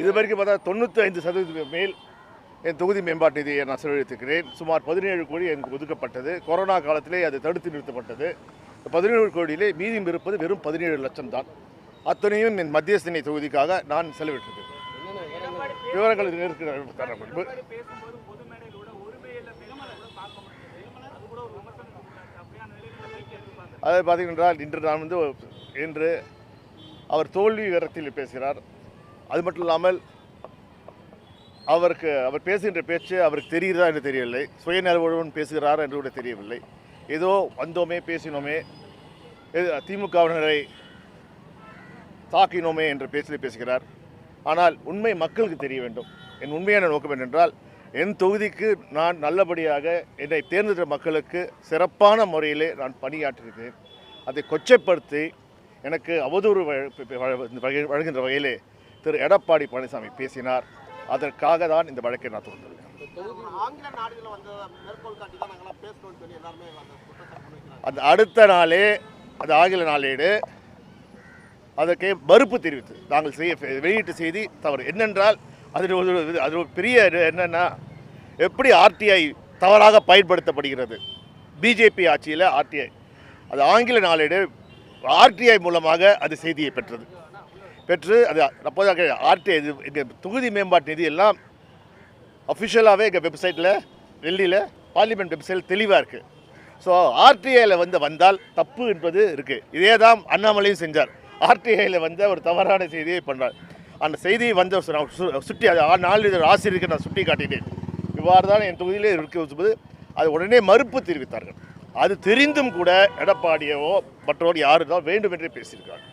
இது வரைக்கும் பார்த்தா தொண்ணூற்றி ஐந்து சதவீதத்துக்கு மேல் என் தொகுதி மேம்பாட்டு நிதியை நான் செலவழித்திருக்கிறேன். சுமார் பதினேழு கோடி எனக்கு ஒதுக்கப்பட்டது. கொரோனா காலத்திலே அது தடுத்து நிறுத்தப்பட்டது. பதினேழு கோடியிலே மீதியும் இருப்பது வெறும் பதினேழு லட்சம் தான். அத்தனையும் என் மத்தியஸ்தனை தொகுதிக்காக நான் செலவிட்டிருக்கிறேன். விவரங்கள் இதில் இருக்கிற அது அதை பார்த்தீங்கன்னா இன்று நான் வந்து இன்று அவர் தோல்வி விவரத்தில் பேசுகிறார். அது மட்டும் இல்லாமல் அவருக்கு அவர் பேசுகின்ற பேச்சு அவருக்கு தெரிகிறதா என்று தெரியவில்லை சுயநலவுடன் பேசுகிறாரா என்று கூட தெரியவில்லை ஏதோ வந்தோமே பேசினோமே திமுகவினரை தாக்கினோமே என்ற பேச்சில் பேசுகிறார் ஆனால் உண்மை மக்களுக்கு தெரிய வேண்டும் என் உண்மையான நோக்கம் என்னென்றால் என் தொகுதிக்கு நான் நல்லபடியாக என்னை தேர்ந்தெடுத்த மக்களுக்கு சிறப்பான முறையிலே நான் பணியாற்றியிருக்கிறேன் அதை கொச்சைப்படுத்தி எனக்கு அவதூறு வழங்குகின்ற வகையிலே திரு எடப்பாடி பழனிசாமி பேசினார். அதற்காக தான் இந்த வழக்கை நான் தொடர்ந்துள்ளேன் அந்த அடுத்த நாளே அது ஆங்கில நாளேடு அதற்கு மறுப்பு தெரிவித்து நாங்கள் செய்ய வெளியிட்ட செய்தி தவறு. என்னென்றால் அதில் ஒரு அது ஒரு பெரிய என்னென்னா எப்படி ஆர்டிஐ தவறாக பயன்படுத்தப்படுகிறது? பிஜேபி ஆட்சியில் ஆர்டிஐ அது ஆங்கில நாளேடு ஆர்டிஐ மூலமாக அது செய்தியை பெற்றது. பெற்று அது அப்போதாக ஆர்டிஐ இது எங்கள் தொகுதி மேம்பாட்டு நிதி எல்லாம் அஃபிஷியலாகவே எங்கள் வெப்சைட்டில் டெல்லியில் பார்லிமெண்ட் வெப்சைட்டில் தெளிவாக இருக்குது ஸோ ஆர்டிஐயில் வந்து வந்தால் தப்பு என்பது இருக்குது இதே தான் அண்ணாமலையும் செஞ்சார். ஆர்டிஐயில் வந்த ஒரு தவறான செய்தியை பண்ணார் அந்த செய்தியை வந்து நான் சு- சுட்டி அது நாலு நாளிதழ் ஆசிரியருக்கு நான் சுட்டி காட்டினேன் இவ்வாறு தான் என் தொகுதியிலே இருக்கும்போது அது உடனே மறுப்பு தெரிவித்தார்கள். அது தெரிந்தும் கூட எடப்பாடியவோ மற்றவர் யாரு தான் வேண்டும் என்றே பேசியிருக்காங்க